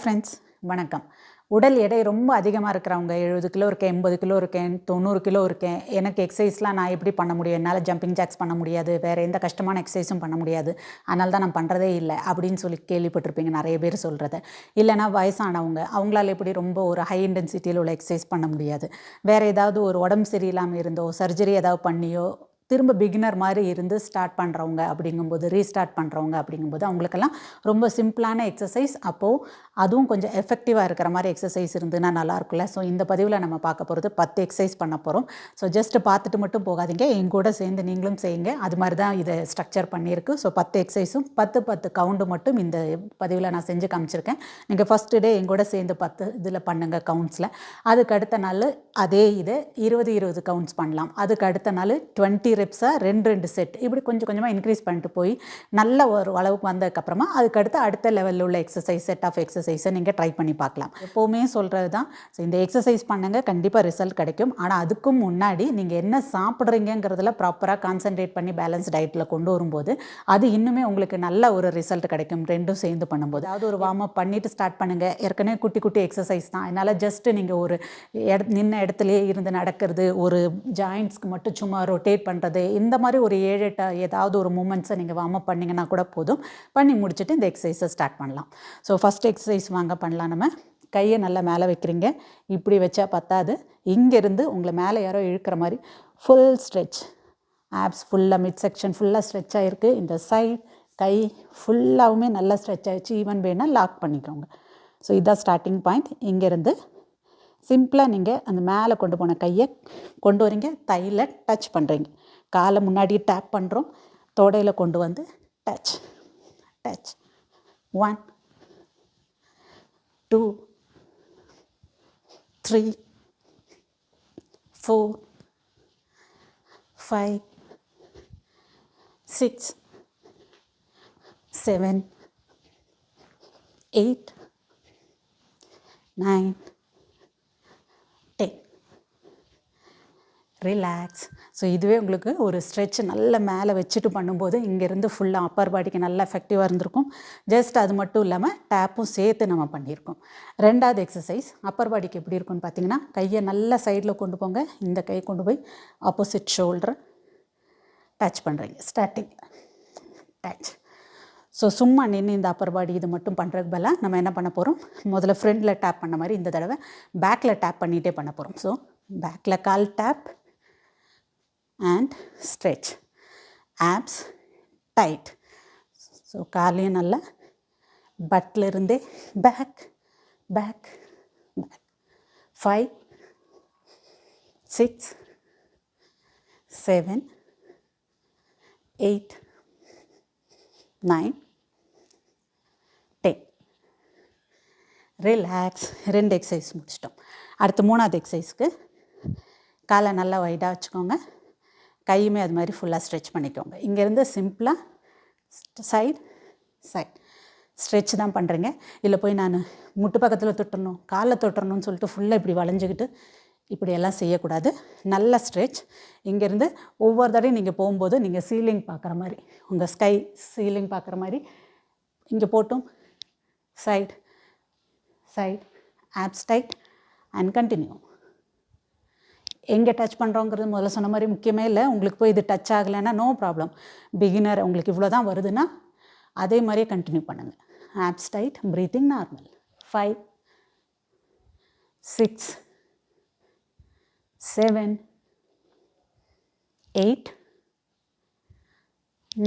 Friends வணக்கம். உடல் எடை ரொம்ப அதிகமாக இருக்கிறவங்க எழுபது கிலோ இருக்கேன் எண்பது கிலோ இருக்கேன் தொண்ணூறு கிலோ இருக்கேன் எனக்கு எக்ஸசைஸ்லாம் நான் எப்படி பண்ண முடியும்? என்னால் ஜம்பிங் ஜாக்ஸ் பண்ண முடியாது வேறு எந்த கஷ்டமான எக்ஸசைஸும் பண்ண முடியாது. அதனால தான் நான் பண்ணுறதே இல்லை அப்படின்னு சொல்லி கேள்விப்பட்டிருப்பீங்க நிறைய பேர் சொல்கிறத இல்லைனா வயசானவங்க அவங்களால எப்படி ரொம்ப ஒரு ஹை இன்டென்சிட்டியில் உள்ள எக்ஸசைஸ் பண்ண முடியாது. வேறு ஏதாவது ஒரு உடம்பு சரியில்லாமல் இருந்தோ சர்ஜரி ஏதாவது பண்ணியோ திரும்ப பிகினர் மாதிரி இருந்து ஸ்டார்ட் பண்ணுறவங்க அப்படிங்கும்போது ரீஸ்டார்ட் பண்ணுறவங்க அப்படிங்கும்போது அவங்களுக்கெல்லாம் ரொம்ப சிம்பிளான எக்ஸசைஸ் அப்போது அதுவும் கொஞ்சம் எஃபெக்டிவாக இருக்கிற மாதிரி எக்ஸசைஸ் இருந்துன்னா நல்லாயிருக்கும்ல ஸோ இந்த பதிவில் நம்ம பார்க்க போகிறது பத்து எக்ஸசைஸ் பண்ண போகிறோம் ஸோ ஜஸ்ட்டு பார்த்துட்டு மட்டும் போகாதீங்க. என் கூட சேர்ந்து நீங்களும் செய்யுங்க. அது மாதிரி தான் இதை ஸ்ட்ரக்சர் பண்ணியிருக்கு. ஸோ பத்து எக்ஸசைஸும் பத்து பத்து கவுண்டு மட்டும் இந்த பதிவில் நான் செஞ்சு காமிச்சிருக்கேன். நீங்கள் ஃபஸ்ட்டு டே என் கூட சேர்ந்து பத்து இதில் பண்ணுங்கள் கவுண்ட்ஸில் அதுக்கு அடுத்த நாள் அதே இதை இருபது இருபது கவுண்ட்ஸ் பண்ணலாம். அதுக்கு அடுத்த நாள் டுவெண்ட்டி ரெப்ஸாக ரெண்டு ரெண்டு செட் இப்படி கொஞ்சம் கொஞ்சமாக இன்க்ரீஸ் பண்ணிட்டு போய் நல்ல ஒரு அளவுக்கு வந்ததுக்கப்புறமா அதுக்கடுத்து அடுத்த லெவலில் உள்ள எக்ஸசைஸ் செட் ஆஃப் எக்ஸசைஸை நீங்கள் ட்ரை பண்ணி பார்க்கலாம். எப்போவுமே சொல்கிறது தான் ஸோ இந்த எக்ஸசைஸ் பண்ணுங்கள் கண்டிப்பாக ரிசல்ட் கிடைக்கும். ஆனால் அதுக்கும் முன்னாடி நீங்கள் என்ன சாப்பிட்றீங்கிறதுல ப்ராப்பராக கான்சென்ட்ரேட் பண்ணி பேலன்ஸ் டயட்டில் கொண்டு வரும்போது அது இன்னுமே உங்களுக்கு நல்ல ஒரு ரிசல்ட் கிடைக்கும். ரெண்டும் சேர்ந்து பண்ணும்போது. அதாவது ஒரு வார்ம் அப் பண்ணிவிட்டு ஸ்டார்ட் பண்ணுங்கள் ஏற்கனவே குட்டி குட்டி எக்ஸசைஸ் தான். அதனால் ஜஸ்ட்டு நீங்கள் ஒரு இட நின்ன இடத்துலையே இருந்து நடக்கிறது ஒரு ஜாயிண்ட்ஸ்க்கு மட்டும் சும்மா ரொட்டேட் பண்ணுறது இந்த மாதிரி ஒரு ஏழு எட்டு ஏதாவது ஒரு மூமெண்ட்ஸை நீங்கள் வார்ம் அப் பண்ணிங்கன்னா கூட போதும். பண்ணி முடிச்சுட்டு இந்த எக்ஸசைஸை ஸ்டார்ட் பண்ணலாம். ஸோ ஃபஸ்ட் எக்ஸசைஸ் வாங்க பண்ணலாம் நம்ம. கையை நல்லா மேலே வைக்கிறீங்க. இப்படி வச்சா பத்தாது. இங்கேருந்து உங்களை மேலே யாரோ இழுக்கிற மாதிரி ஃபுல் ஸ்ட்ரெச் ஆப்ஸ் ஃபுல்லாக மிட் செக்ஷன் ஃபுல்லாக ஸ்ட்ரெச் ஆகிருக்கு இந்த சைட் கை ஃபுல்லாகவுமே நல்லா ஸ்ட்ரெச் ஆகிடுச்சு ஈவன் வேணால் லாக் பண்ணிக்கோங்க. ஸோ இதுதான் ஸ்டார்டிங் பாயிண்ட் இங்கேருந்து சிம்பிளாக நீங்கள் அந்த மேலே கொண்டு போன கையை கொண்டு வரீங்க. தையில் டச் பண்ணுறீங்க காலை முன்னாடி டேப் பண்ணுறோம் தொடையில் கொண்டு வந்து touch touch one two three four five six seven eight nine relax so இதுவே உங்களுக்கு ஒரு ஸ்ட்ரெச் நல்ல மேலே வச்சுட்டு பண்ணும்போது இங்கேருந்து ஃபுல்லாக அப்பர் பாடிக்கு நல்லா எஃபெக்டிவாக இருந்திருக்கும். ஜஸ்ட் அது மட்டும் இல்லாமல் டேப்பும் சேர்த்து நம்ம பண்ணியிருக்கோம். ரெண்டாவது எக்ஸசைஸ் அப்பர் பாடிக்கு எப்படி இருக்கும்னு பார்த்தீங்கன்னா கையை நல்லா சைடில் கொண்டு போங்க. இந்த கை கொண்டு போய் ஆப்போசிட் ஷோல்டர் டச் பண்ணுறீங்க ஸ்டார்டிங் டச் ஸோ சும்மா நின்று இந்த அப்பர் பாடி இது மட்டும் பண்ணுறதுக்கு பதிலாக நம்ம என்ன பண்ண போகிறோம் முதல்ல ஃப்ரண்டில் டேப் பண்ண மாதிரி இந்த தடவை பேக்கில் டேப் பண்ணிகிட்டே பண்ண போகிறோம் ஸோ பேக்கில் கால் tap and stretch abs tight so காலையும் நல்லா பட்டில் இருந்தே back back back five six seven eight nine ten relax ரெண்டு எக்ஸசைஸ் முடிச்சிட்டோம். அடுத்து மூணாவது எக்ஸசைஸ்க்கு காலை நல்லா வைடாக வச்சுக்கோங்க. கையுமே அது மாதிரி ஃபுல்லாக ஸ்ட்ரெச் பண்ணிக்கோங்க. இங்கேருந்து சிம்பிளாக சைடு சைட் ஸ்ட்ரெச் தான் பண்ணுறீங்க இல்லை போய் நான் முட்டு பக்கத்தில் தொட்டணும் காலில் தொட்டணும்னு சொல்லிட்டு ஃபுல்லாக இப்படி வளைஞ்சிக்கிட்டு இப்படியெல்லாம் செய்யக்கூடாது. நல்ல ஸ்ட்ரெச் இங்கேருந்து ஒவ்வொரு தடையும் நீங்கள் போகும்போது நீங்கள் சீலிங் பார்க்குற மாதிரி உங்கள் ஸ்கை சீலிங் பார்க்குற மாதிரி இங்கே போட்டும். Side side abs tight and continue எங்கே டச் பண்ணுறோங்கிறது முதல்ல சொன்ன மாதிரி முக்கியமே இல்லை. உங்களுக்கு போய் இது டச் ஆகலைன்னா நோ ப்ராப்ளம் பிகினர் உங்களுக்கு இவ்வளோ தான் வருதுன்னா அதே மாதிரியே கண்டினியூ பண்ணுங்கள் abs tight breathing normal five six seven eight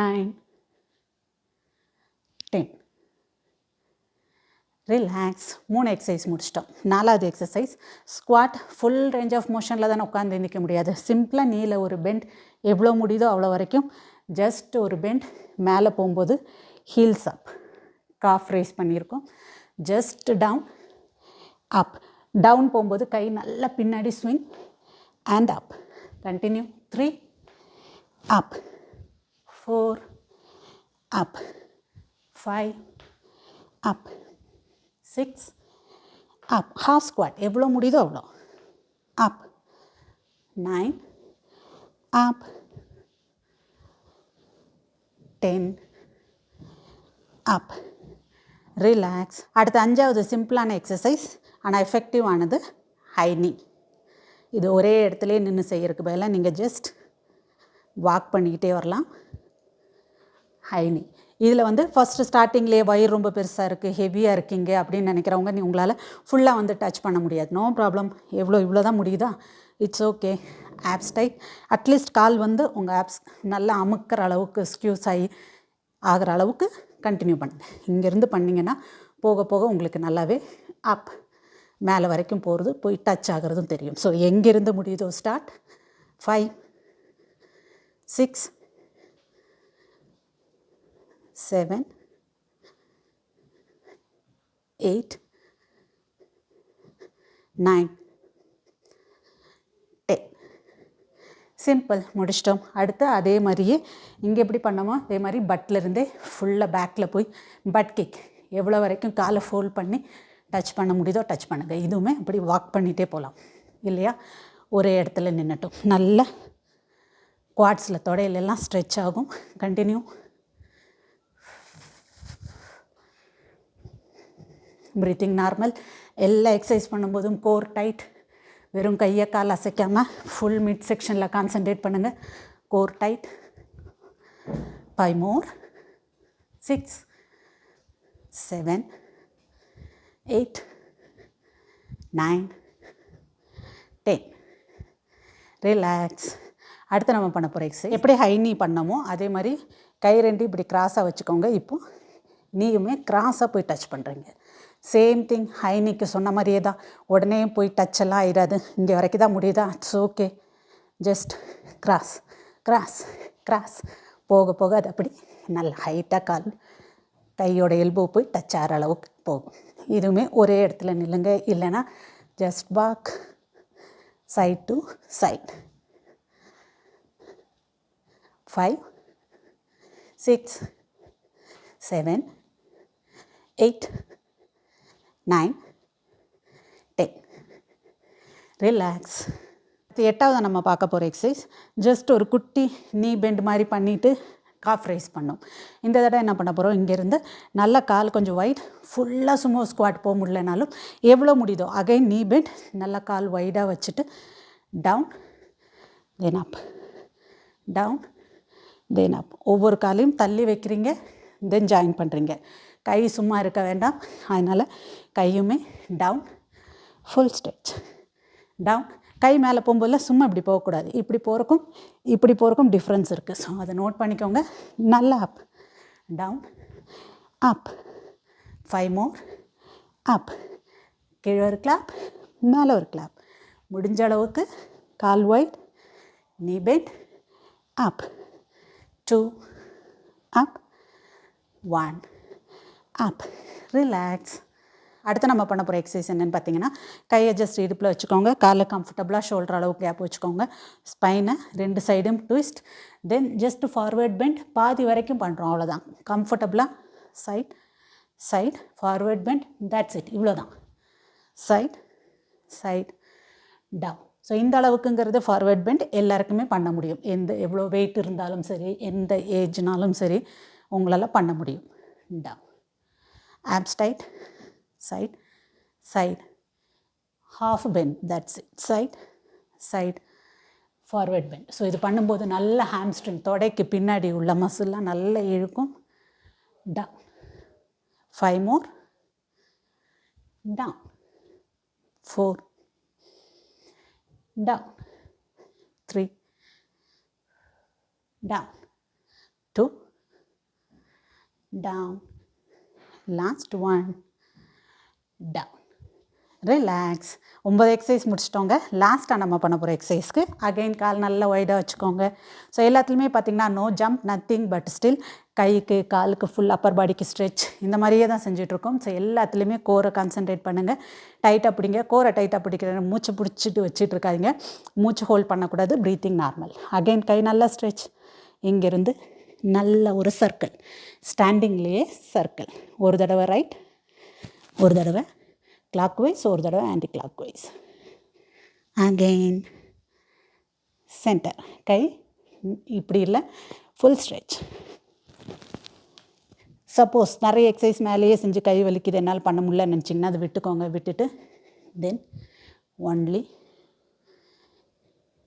nine ten relax மூணு எக்ஸசைஸ் முடிச்சிட்டோம். நாலாவது exercise squat full range of மோஷனில் தானே உட்காந்து நிற்க முடியாது. சிம்பிளாக நீல ஒரு பெண்ட் எவ்வளோ முடியுதோ அவ்வளோ வரைக்கும் ஜஸ்ட் ஒரு பெண்ட் மேலே போகும்போது ஹீல்ஸ் அப் காஃப் ரேஸ் பண்ணியிருக்கோம். ஜஸ்ட் டவுன் அப் டவுன் போகும்போது கை நல்லா பின்னாடி swing and up continue three up four up five up six up half squat எவ்வளோ முடியுதோ அவ்வளோ up nine up ten up relax அடுத்த அஞ்சாவது சிம்பிளான எக்ஸசைஸ் ஆனால் எஃபெக்டிவ் ஆனது ஹைனி இது ஒரே இடத்துல நின்று செய்கிறதுக்கு பதிலாக நீங்கள் ஜஸ்ட் வாக் பண்ணிக்கிட்டே வரலாம். ஹைனி இதில் வந்து ஃபஸ்ட்டு ஸ்டார்டிங்லேயே வயிறு ரொம்ப பெருசாக இருக்குது ஹெவியாக இருக்கீங்க அப்படின்னு நினைக்கிறவங்க நீ உங்களால் ஃபுல்லாக வந்து டச் பண்ண முடியாது. நோ ப்ராப்ளம் எவ்வளோ இவ்வளோ தான் முடியுதா it's okay abs tight at least கால் வந்து உங்கள் ஆப்ஸ் நல்லா அமுக்கிற அளவுக்கு ஸ்க்யூஸ் ஆகி ஆகிற அளவுக்கு கண்டினியூ பண்ணுங்க. இங்கேருந்து பண்ணிங்கன்னா போக போக உங்களுக்கு நல்லாவே அப் மேலே வரைக்கும் போகிறது போய் டச் ஆகிறதும் தெரியும். ஸோ எங்கேருந்து முடியுதோ start five six seven eight nine ten simple முடிச்சிட்டோம். அடுத்து அதே மாதிரியே இங்கே எப்படி பண்ணோமோ அதே மாதிரி பட்டில் இருந்தே ஃபுல்லாக பேக்கில் போய் பட் கிக் எவ்வளோ வரைக்கும் காலை ஃபோல்ட் பண்ணி டச் பண்ண முடியுதோ டச் பண்ணுங்கள் இதுவுமே அப்படி வாக் பண்ணிகிட்டே போகலாம் இல்லையா? ஒரே இடத்துல நின்னட்டும். நல்ல குவாட்ஸில் தொடையிலெல்லாம் ஸ்ட்ரெச் ஆகும். கண்டினியூ ப்ரீத்திங் நார்மல் எல்லா எக்ஸசைஸ் பண்ணும்போதும் கோர் டைட் வெறும் கையை கால் அசைக்காமல் ஃபுல் மிட் செக்ஷனில் கான்சென்ட்ரேட் பண்ணுங்கள் core tight five more six seven eight nine ten relax அடுத்து நம்ம பண்ண போகிற எக்ஸசைஸ் எப்படி ஹை நீ பண்ணமோ அதே மாதிரி கை ரெண்டு இப்படி கிராஸாக வச்சுக்கோங்க. இப்போ நீயுமே கிராஸாக போய் டச் பண்ணுறீங்க சேம் திங் ஹைனிக்கு சொன்ன மாதிரியே தான். உடனே போய் டச் எல்லாம் ஆயிடாது இங்கே வரைக்கும் தான் முடியுதா? It's okay just cross cross cross போக போக அது அப்படி நல்ல ஹைட்டாக கால் கையோட எல்போ போய் டச் ஆகிற அளவுக்கு போகும். இதுவுமே ஒரே இடத்துல நில்லுங்க. இல்லைன்னா just walk side to side five six seven eight nine ten relax எட்டாவது நம்ம பார்க்க போகிற எக்ஸசைஸ் ஜஸ்ட் ஒரு குட்டி நீ பெண்ட் மாதிரி பண்ணிவிட்டு காஃப் ரைஸ் பண்ணோம். இந்த தடவை என்ன பண்ண போகிறோம் இங்கேருந்து நல்லா கால் கொஞ்சம் ஒயிட் ஃபுல்லாக சும்மா ஸ்குவாட் போக முடியலனாலும் எவ்வளோ முடியுதோ அகைன் நீ பெண்ட் நல்லா கால் ஒய்டாக வச்சுட்டு டவுன் தென் அப் டவுன் தென் அப் ஒவ்வொரு காலையும் தள்ளி வைக்கிறீங்க தென் ஜாயின் பண்ணுறீங்க கை சும்மா இருக்க வேண்டாம். அதனால் கையுமே டவுன் ஃபுல் ஸ்ட்ரெச் டவுன் கை மேலே போகும்போதெல்லாம் சும்மா இப்படி போகக்கூடாது. இப்படி போகிறக்கும் இப்படி போகிறக்கும் டிஃப்ரென்ஸ் இருக்குது ஸோ அதை நோட் பண்ணிக்கோங்க. நல்லா அப் டவுன் அப் ஃபைவ் மோர் அப் கீழே ஒரு கிளாப் மேலே ஒரு கிளாப் முடிஞ்ச அளவுக்கு கால் wide knee bend up two up one up relax அடுத்து நம்ம பண்ண போகிற எக்ஸசைஸ் என்னென்னு பார்த்தீங்கன்னா கையை ஜஸ்ட் இடுப்பில் வச்சுக்கோங்க. காலை கம்ஃபர்டபுளாக ஷோல்டர் அளவுக்கு கேப் வச்சுக்கோங்க. ஸ்பைனை ரெண்டு சைடும் twist then just forward bend பாதி வரைக்கும் பண்ணுறோம் அவ்வளோதான் கம்ஃபர்டபுளாக side side forward bend that's it இவ்வளோ தான் சைட் சைட் டவுன் ஸோ இந்த அளவுக்குங்கிறது ஃபார்வேர்ட் பெண்ட் எல்லாருக்குமே பண்ண முடியும். எந்த எவ்வளோ வெயிட் இருந்தாலும் சரி எந்த ஏஜ்னாலும் சரி உங்களால் பண்ண முடியும். Down abs tight side. Side. Half bend. That's it. Side. Side. Forward bend so இது பண்ணும்போது நல்ல ஹாம்ஸ்ட்ரிங் தொடைக்கு பின்னாடி உள்ள மசில்லாம் நல்லா இழுக்கும். Down five more down four down three down two down last one down relax ஒம்பது எக்ஸசைஸ் முடிச்சிட்டோங்க. லாஸ்ட்டாக நம்ம பண்ண போகிற எக்ஸசைஸ்க்கு அகைன் கால் நல்லா ஒய்டாக வச்சுக்கோங்க. ஸோ எல்லாத்துலேயுமே பார்த்தீங்கன்னா no jump nothing but still கைக்கு காலுக்கு ஃபுல் அப்பர் பாடிக்கு ஸ்ட்ரெச் இந்த மாதிரியே தான் செஞ்சிட்ருக்கோம். ஸோ எல்லாத்துலேயுமே கோரை கான்சென்ட்ரேட் பண்ணுங்கள் டைட்டாக பிடிங்க. கோரை டைட்டாக பிடிக்கிற மூச்சு பிடிச்சிட்டு வச்சுட்டு இருக்காதிங்க மூச்சு ஹோல்ட் பண்ணக்கூடாது. ப்ரீத்திங் நார்மல் அகைன் கை நல்லா ஸ்ட்ரெச் இங்கேருந்து நல்ல ஒரு சர்க்கிள் ஸ்டாண்டிங்லேயே சர்க்கிள் ஒரு தடவை ரைட் ஒரு தடவை கிளாக் வைஸ் ஒரு தடவை anti clock wise again centre கை இப்படி இல்லை ஃபுல் ஸ்ட்ரெச் சப்போஸ் நிறைய எக்ஸசைஸ் மேலேயே செஞ்சு கை வலிக்குது என்னால் பண்ண முடியல நினச்சிங்கன்னா அதை விட்டுக்கோங்க விட்டுட்டு தென் ஒன்லி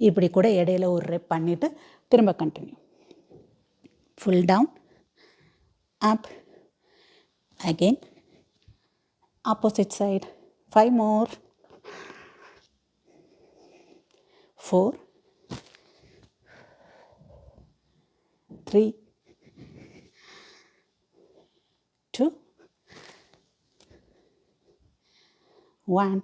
இப்படி கூட இடையில ஒரு ரெப் பண்ணிவிட்டு திரும்ப continue full down up again opposite side. 5 more. 4 3 2 1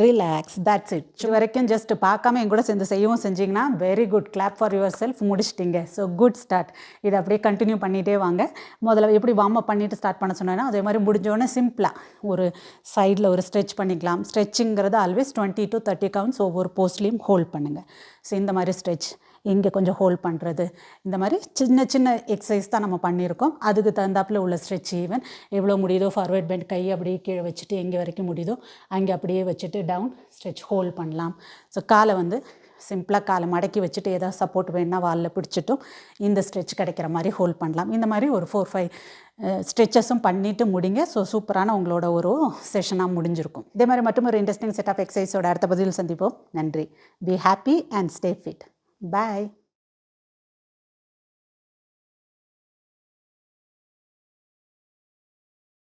relax that's it இது வரைக்கும் ஜஸ்ட் பார்க்காம என் கூட சேர்ந்து செய்யவும் செஞ்சீங்கன்னா very good clap for yourself முடிச்சிட்டிங்க. So good start இதை அப்படியே கண்டினியூ பண்ணிகிட்டே வாங்க. முதல்ல எப்படி வார்ம் அப் பண்ணிவிட்டு ஸ்டார்ட் பண்ண சொன்னேன்னா அதே மாதிரி முடிஞ்சோடனே சிம்பிளாக ஒரு சைடில் ஒரு ஸ்ட்ரெச் பண்ணிக்கலாம். ஸ்ட்ரெச்சிங்கிறது always twenty to thirty counts ஒவ்வொரு போஸ்ட்லேயும் ஹோல்ட் பண்ணுங்கள் ஸோ இந்த மாதிரி ஸ்ட்ரெச் இங்கே கொஞ்சம் ஹோல்ட் பண்ணுறது இந்த மாதிரி சின்ன சின்ன எக்ஸசைஸ் தான் நம்ம பண்ணியிருக்கோம். அதுக்கு தகுந்தாப்பில் உள்ள ஸ்ட்ரெச் ஈவன் எவ்வளோ முடியுதோ ஃபார்வேர்ட் பெண்ட் கை அப்படியே கீழே வச்சுட்டு எங்கே வரைக்கும் முடியுதோ அங்கே அப்படியே வச்சுட்டு டவுன் ஸ்ட்ரெச் ஹோல்ட் பண்ணலாம். ஸோ காலை வந்து சிம்பிளாக காலை மடக்கி வச்சுட்டு ஏதாவது சப்போர்ட் வேணுன்னா வாலில் பிடிச்சிட்டும் இந்த ஸ்ட்ரெச் கிடைக்கிற மாதிரி ஹோல்ட் பண்ணலாம். இந்த மாதிரி ஒரு ஃபோர் ஃபைவ் ஸ்ட்ரெச்சஸும் பண்ணிவிட்டு முடிங்க. ஸோ சூப்பரான உங்களோட ஒரு செஷனாக முடிஞ்சிருக்கும். இதே மாதிரி மட்டும் ஒரு இன்ட்ரெஸ்டிங் செட் ஆஃப் எக்ஸசைஸோட அடுத்த பதில் சந்திப்போம். நன்றி. Be happy and stay fit Bye.